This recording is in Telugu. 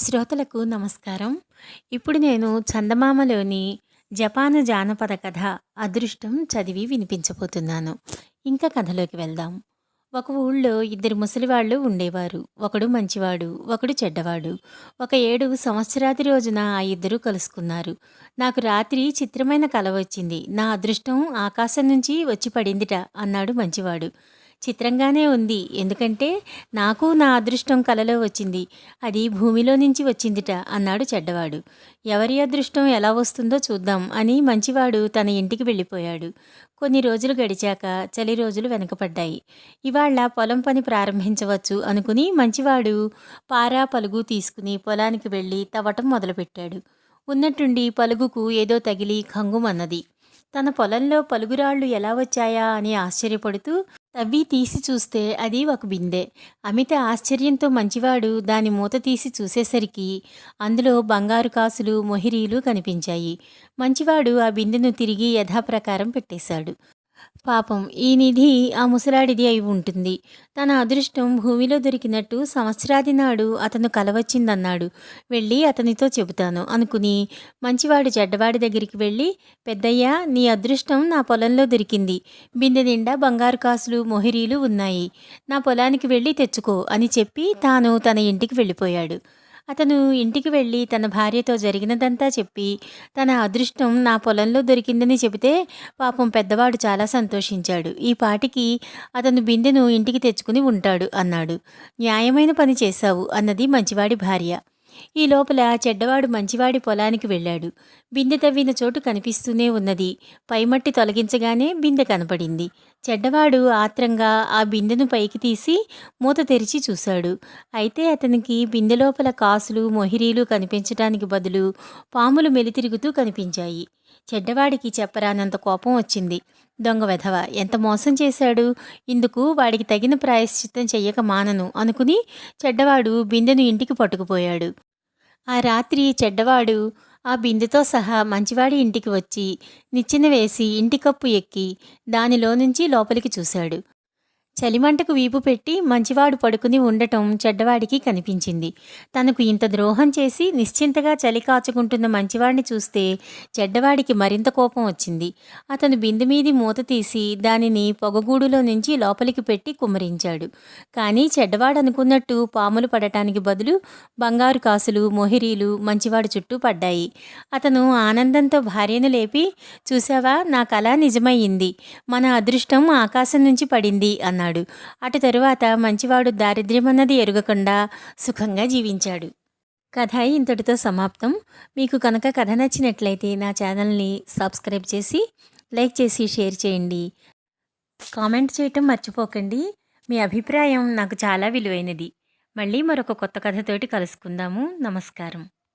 శ్రోతలకు నమస్కారం. ఇప్పుడు నేను చందమామలోని జపాన్ జానపద కథ 'అదృష్టం' చదివి వినిపించబోతున్నాను. ఇంకా కథలోకి వెళ్దాం. ఒక ఊళ్ళో ఇద్దరు ముసలివాళ్ళు ఉండేవారు. ఒకడు మంచివాడు, ఒకడు చెడ్డవాడు. ఒక ఏడు సంవత్సరాది రోజున ఆ ఇద్దరు కలుసుకున్నారు. నాకు రాత్రి చిత్రమైన కల వచ్చింది. నా అదృష్టం ఆకాశం నుంచి వచ్చి పడిందిట అన్నాడు మంచివాడు. చిత్రంగానే ఉంది. ఎందుకంటే నాకు నా అదృష్టం కలలో వచ్చింది. అది భూమిలో నుంచి వచ్చిందిట అన్నాడు చెడ్డవాడు. ఎవరి అదృష్టం ఎలా వస్తుందో చూద్దాం అని మంచివాడు తన ఇంటికి వెళ్ళిపోయాడు. కొన్ని రోజులు గడిచాక చలి రోజులు వెనకపడ్డాయి. ఇవాళ పొలం పని ప్రారంభించవచ్చు అనుకుని మంచివాడు పారా, పలుగు తీసుకుని పొలానికి వెళ్ళి తవ్వటం మొదలుపెట్టాడు. ఉన్నట్టుండి పలుగుకు ఏదో తగిలి ఖంగుమన్నది. తన పొలంలో పలుగురాళ్ళు ఎలా వచ్చాయా అని ఆశ్చర్యపడుతూ తవ్వి తీసి చూస్తే అది ఒక బిందె. అమిత ఆశ్చర్యంతో మంచివాడు దాని మూత తీసి చూసేసరికి అందులో బంగారు కాసులు, మొహిరీలు కనిపించాయి. మంచివాడు ఆ బిందెను తిరిగి యథాప్రకారం పెట్టేశాడు. పాపం ఈ నిధి ఆ ముసలాడిది అయి ఉంటుంది. తన అదృష్టం భూమిలో దొరికినట్టు సంవత్సరాది నాడు అతను కలవచ్చిందన్నాడు వెళ్ళి అతనితో చెబుతాను అనుకుని మంచివాడు చెడ్డవాడి దగ్గరికి వెళ్ళి పెద్దయ్యా నీ అదృష్టం నా పొలంలో దొరికింది. బిందె నిండా బంగారు కాసులు, మొహిరీలు ఉన్నాయి. నా పొలానికి వెళ్ళి తెచ్చుకో అని చెప్పి తాను తన ఇంటికి వెళ్ళిపోయాడు. అతను ఇంటికి వెళ్ళి తన భార్యతో జరిగినదంతా చెప్పి తన అదృష్టం నా పొలంలో దొరికిందని చెబితే పాపం పెద్దవాడు చాలా సంతోషించాడు. ఈ పాటికి అతను బిందెను ఇంటికి తెచ్చుకుని ఉంటాడు అన్నాడు. న్యాయమైన పని చేశావు అన్నది మంచివాడి భార్య. ఈ లోపల చెడ్డవాడు మంచివాడి పొలానికి వెళ్ళాడు. బిందె తవ్విన చోటు కనిపిస్తూనే ఉన్నది. పైమట్టి తొలగించగానే బిందె కనపడింది. చెడ్డవాడు ఆత్రంగా ఆ బిందెను పైకి తీసి మూత తెరిచి చూశాడు. అయితే అతనికి బిందె లోపల కాసులు, మొహిరీలు కనిపించటానికి బదులు పాములు మెలితిరుగుతూ కనిపించాయి. చెడ్డవాడికి చెప్పరానంత కోపం వచ్చింది. దొంగ వెధవ ఎంత మోసం చేశాడు. ఇందుకు వాడికి తగిన ప్రాయశ్చిత్తం చెయ్యక మానను అనుకుని చెడ్డవాడు బిందెను ఇంటికి పట్టుకుపోయాడు. ఆ రాత్రి చెడ్డవాడు ఆ బిందెతో సహా మంచివాడి ఇంటికి వచ్చి నిచ్చెన వేసి ఇంటి కప్పు ఎక్కి దానిలోనుంచి లోపలికి చూశాడు. చలిమంటకు వీపు పెట్టి మంచివాడు పడుకుని ఉండటం చెడ్డవాడికి కనిపించింది. తనకు ఇంత ద్రోహం చేసి నిశ్చింతగా చలి కాచుకుంటున్న మంచివాడిని చూస్తే చెడ్డవాడికి మరింత కోపం వచ్చింది. అతను బిందె మీది మూత తీసి దానిని పొగగూడులో నుంచి లోపలికి పెట్టి కుమ్మరించాడు. కానీ చెడ్డవాడు అనుకున్నట్టు పాములు పడటానికి బదులు బంగారు కాసులు, మొహిరీలు మంచివాడు చుట్టూ పడ్డాయి. అతను ఆనందంతో భార్యను లేపి చూశావా నా కళ నిజమయ్యింది మన అదృష్టం ఆకాశం నుంచి పడింది అన్నాడు. అటు తరువాత మంచివాడు దారిద్ర్యమన్నది ఎరుగకుండా సుఖంగా జీవించాడు. కథ ఇంతటితో సమాప్తం. మీకు కనుక కథ నచ్చినట్లయితే నా ఛానల్ని సబ్స్క్రైబ్ చేసి లైక్ చేసి షేర్ చేయండి. కామెంట్ చేయటం మర్చిపోకండి. మీ అభిప్రాయం నాకు చాలా విలువైనది. మళ్ళీ మరొక కొత్త కథతోటి కలుసుకుందాము. నమస్కారం.